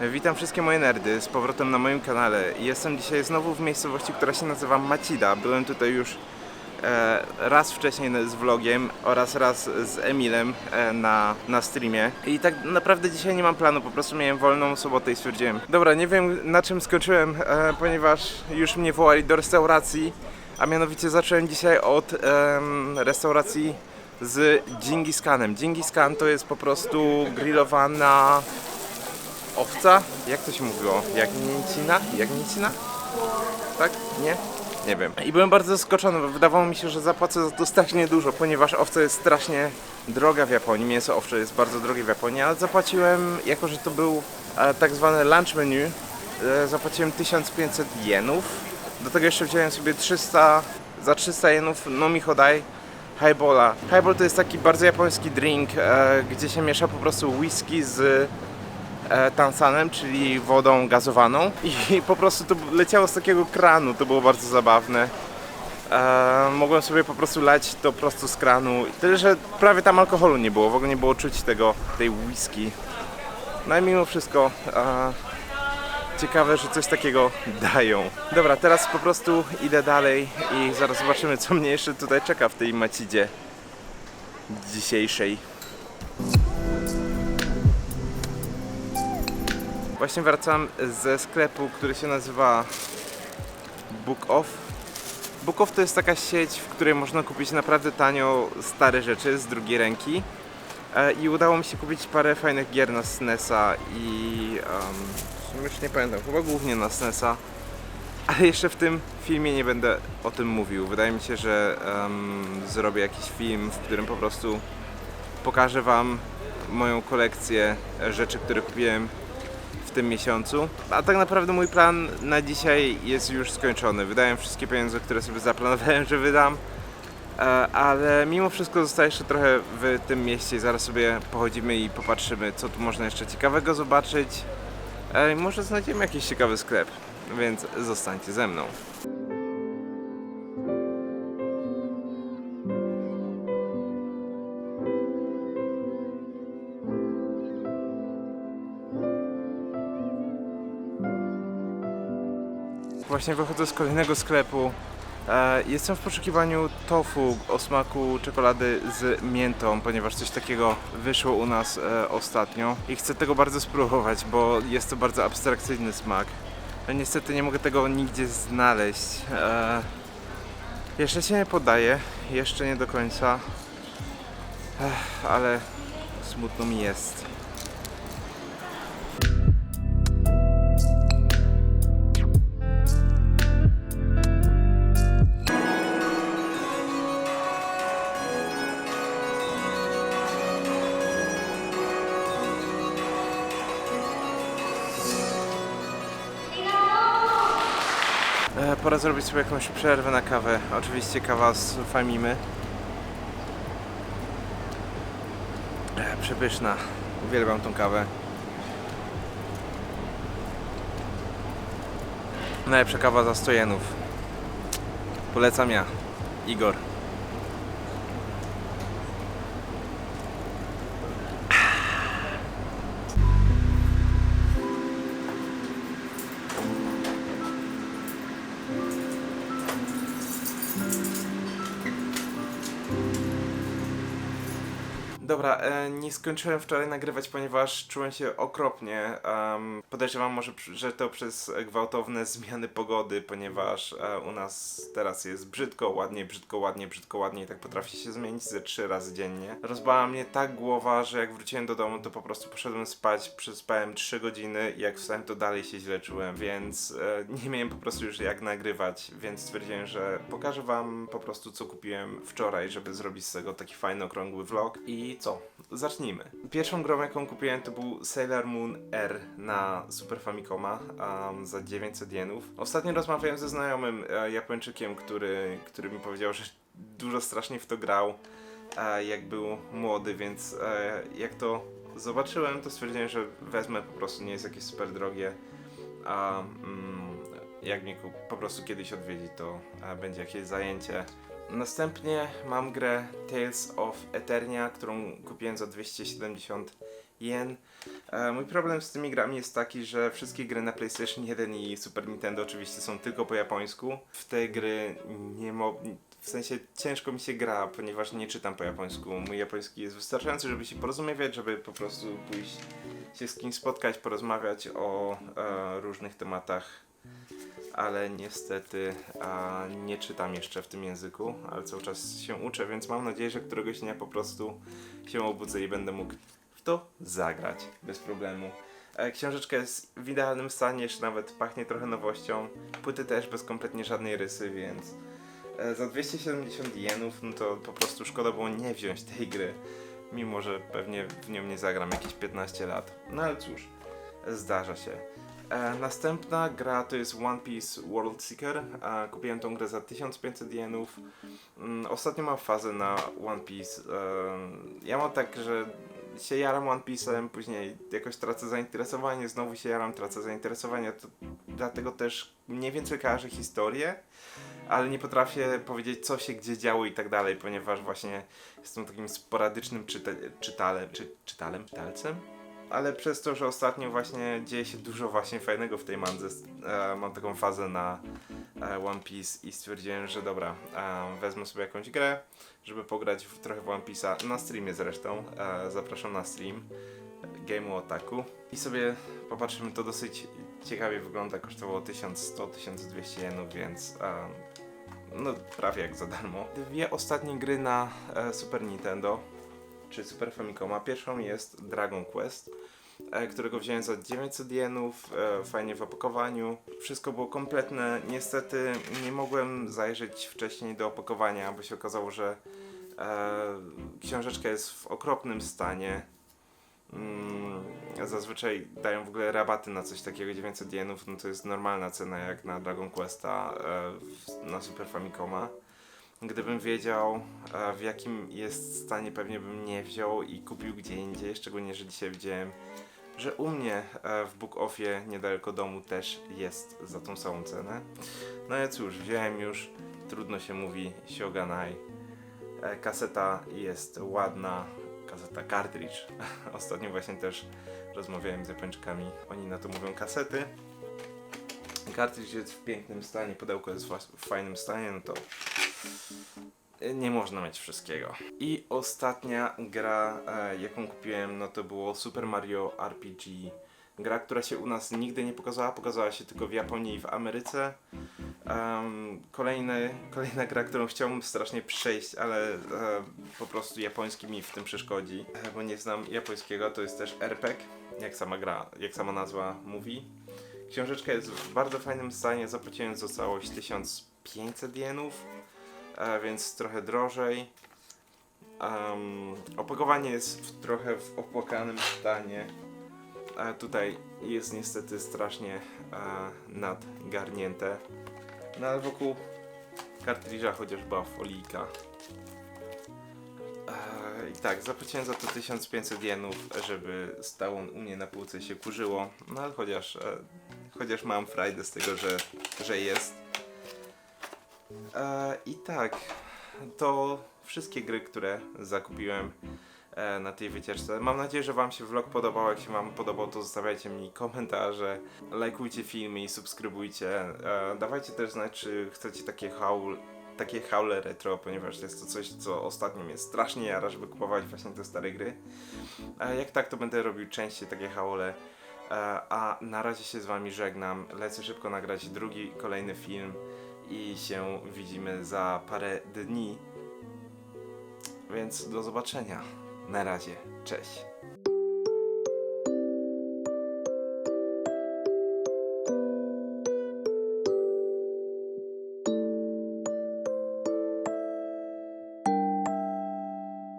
Witam wszystkie moje nerdy z powrotem na moim kanale. Jestem dzisiaj znowu w miejscowości, która się nazywa Macida. Byłem tutaj już e, raz wcześniej z vlogiem oraz raz z Emilem e, na, na streamie. I tak naprawdę dzisiaj nie mam planu, po prostu miałem wolną sobotę i stwierdziłem, dobra, nie wiem na czym skończyłem, e, ponieważ już mnie wołali do restauracji, a mianowicie zacząłem dzisiaj od em, restauracji z Dżingis Khanem. Dżingis Khan to jest po prostu grillowana owca? Jak to się mówiło? Jagnięcina? Jagnięcina? Tak? Nie? Nie wiem. I byłem bardzo zaskoczony, bo wydawało mi się, że zapłacę za to strasznie dużo, ponieważ owca jest strasznie droga w Japonii, mięso owcze jest bardzo drogie w Japonii, ale zapłaciłem, jako że to był e, tak zwany lunch menu, e, zapłaciłem 1500 jenów. Do tego jeszcze wziąłem sobie 300, za 300 jenów nomi hodai highballa. Highball to jest taki bardzo japoński drink, e, gdzie się miesza po prostu whisky z tansanem, czyli wodą gazowaną i po prostu to leciało z takiego kranu, to było bardzo zabawne. E, mogłem sobie po prostu lać to prosto z kranu, tyle że prawie tam alkoholu nie było, w ogóle nie było czuć tego, tej whisky. No i mimo wszystko e, ciekawe, że coś takiego dają. Dobra, teraz po prostu idę dalej i zaraz zobaczymy co mnie jeszcze tutaj czeka w tej macidzie dzisiejszej. Właśnie wracam ze sklepu, który się nazywa Book Off. Book Off to jest taka sieć, w której można kupić naprawdę tanio stare rzeczy z drugiej ręki. E, I udało mi się kupić parę fajnych gier na SNESa i um, już nie pamiętam, chyba głównie na SNESa. Ale jeszcze w tym filmie nie będę o tym mówił. Wydaje mi się, że em, zrobię jakiś film, w którym po prostu pokażę Wam moją kolekcję rzeczy, które kupiłem tym miesiącu. A tak naprawdę mój plan na dzisiaj jest już skończony. Wydałem wszystkie pieniądze, które sobie zaplanowałem, że wydam. E, Ale mimo wszystko zostaje jeszcze trochę w tym mieście zaraz sobie pochodzimy i popatrzymy, co tu można jeszcze ciekawego zobaczyć. E, Może znajdziemy jakiś ciekawy sklep, więc zostańcie ze mną. Właśnie wychodzę z kolejnego sklepu. E, Jestem w poszukiwaniu tofu o smaku czekolady z miętą, ponieważ coś takiego wyszło u nas e, ostatnio i chcę tego bardzo spróbować, bo jest to bardzo abstrakcyjny smak. No niestety nie mogę tego nigdzie znaleźć. E, Jeszcze się nie podaję, jeszcze nie do końca, ale smutno mi jest. Pora zrobić sobie jakąś przerwę na kawę. Oczywiście kawa z Famimy. E, Przepyszna. Uwielbiam tą kawę. Najlepsza kawa za 100 jenów. Polecam ja. Igor. Dobra, e, nie skończyłem wczoraj nagrywać, ponieważ czułem się okropnie. Em, podejrzewam może, że to przez gwałtowne zmiany pogody, ponieważ e, u nas teraz jest brzydko, ładnie, brzydko, ładnie, brzydko, ładnie i tak potrafi się zmienić ze trzy razy dziennie. Rozbała mnie tak głowa, że jak wróciłem do domu, to po prostu poszedłem spać, przespałem 3 godziny i jak wstałem, to dalej się źle czułem, więc e, nie miałem po prostu już jak nagrywać, więc stwierdziłem, że pokażę wam po prostu co kupiłem wczoraj, żeby zrobić z tego taki fajny, okrągły vlog i co? Zacznijmy. Pierwszą grą jaką kupiłem to był Sailor Moon R na Super Famicoma um, za 900 jenów. Ostatnio rozmawiałem ze znajomym e, Japończykiem, który, który mi powiedział, że dużo strasznie w to grał e, jak był młody, więc e, jak to zobaczyłem, to stwierdziłem, że wezmę po prostu, nie jest jakieś super drogie. A mm, jak mnie po prostu kiedyś odwiedzi, to e, będzie jakieś zajęcie. Następnie mam grę Tales of Eternia, którą kupiłem za 270 jen. E, mój problem z tymi grami jest taki, że wszystkie gry na PlayStation 1 i Super Nintendo oczywiście są tylko po japońsku. W te gry nie mo... W sensie ciężko mi się gra, ponieważ nie czytam po japońsku. Mój japoński jest wystarczający, żeby się porozumiewać, żeby po prostu pójść się z kimś spotkać, porozmawiać o e, różnych tematach ale niestety a, nie czytam jeszcze w tym języku, ale cały czas się uczę, więc mam nadzieję, że któregoś dnia po prostu się obudzę i będę mógł w to zagrać bez problemu. E, Książeczka jest w idealnym stanie, jeszcze nawet pachnie trochę nowością. Płyty też bez kompletnie żadnej rysy, więc e, za 270 jenów, no to po prostu szkoda było nie wziąć tej gry. Mimo, że pewnie w nią nie zagram jakieś 15 lat. No ale cóż, zdarza się. E, następna gra to jest One Piece World Seeker. E, kupiłem tą grę za 1500 jenów. Mm, ostatnio mam fazę na One Piece. E, ja mam tak, że się jaram One Piece'em, później jakoś tracę zainteresowanie, znowu się jaram, tracę zainteresowanie. To, dlatego też mniej więcej kojarzę historię, ale nie potrafię powiedzieć co się gdzie działo i tak dalej, ponieważ właśnie jestem takim sporadycznym czyta czytalem, czy, czytalem, czytalcem ale przez to, że ostatnio właśnie dzieje się dużo właśnie fajnego w tej mandze, e, mam taką fazę na e, One Piece i stwierdziłem, że dobra, e, wezmę sobie jakąś grę, żeby pograć w, trochę w One Piece'a, na streamie zresztą, e, zapraszam na stream Game Otaku i sobie popatrzymy, to dosyć ciekawie wygląda, kosztowało 1100-1200 jenów, więc e, no prawie jak za darmo. Dwie ostatnie gry na e, Super Nintendo, czy Super Famicoma. Pierwszą jest Dragon Quest, którego wziąłem za 900 jenów, e, fajnie w opakowaniu. Wszystko było kompletne. Niestety nie mogłem zajrzeć wcześniej do opakowania, bo się okazało, że e, książeczka jest w okropnym stanie. Mm, zazwyczaj dają w ogóle rabaty na coś takiego 900 jenów, no to jest normalna cena jak na Dragon Questa e, na Super Famicoma. Gdybym wiedział e, w jakim jest stanie, pewnie bym nie wziął i kupił gdzie indziej, szczególnie, że dzisiaj widziałem, że u mnie e, w Book Offie niedaleko domu też jest za tą samą cenę. No i cóż, wziąłem już, trudno się mówi, Shogunai. E, kaseta jest ładna, kaseta cartridge. Ostatnio właśnie też rozmawiałem z Japończykami, oni na to mówią kasety. Cartridge jest w pięknym stanie, pudełko jest w fajnym stanie, no to nie można mieć wszystkiego. I ostatnia gra, e, jaką kupiłem, no to było Super Mario RPG. Gra, która się u nas nigdy nie pokazała, pokazała się tylko w Japonii i w Ameryce. Um, kolejny, kolejna gra, którą chciałbym strasznie przejść, ale e, po prostu japoński mi w tym przeszkodzi, e, bo nie znam japońskiego, to jest też RPG, jak sama gra, jak sama nazwa mówi. Książeczka jest w bardzo fajnym stanie, zapłaciłem za całość 1500 jenów, e, więc trochę drożej. Um, opakowanie jest w, trochę w opłakanym stanie. E, tutaj jest niestety strasznie e, nadgarnięte. No ale wokół kartridża chociaż była folijka. E, I tak, zapłaciłem za to 1500 jenów, żeby stało u mnie na półce się kurzyło. No ale chociaż, e, chociaż mam frajdę z tego, że, że jest. E, I tak, to wszystkie gry, które zakupiłem e, na tej wycieczce. Mam nadzieję, że Wam się vlog podobał. Jak się Wam podobał, to zostawiajcie mi komentarze, lajkujcie filmy i subskrybujcie. E, dawajcie też znać, czy chcecie takie haul takie haule retro, ponieważ jest to coś, co ostatnio mnie strasznie jara, żeby kupować właśnie te stare gry. E, jak tak, to będę robił częściej takie haule. E, a na razie się z Wami żegnam. Lecę szybko nagrać drugi, kolejny film i się widzimy za parę dni. Więc do zobaczenia. Na razie. Cześć.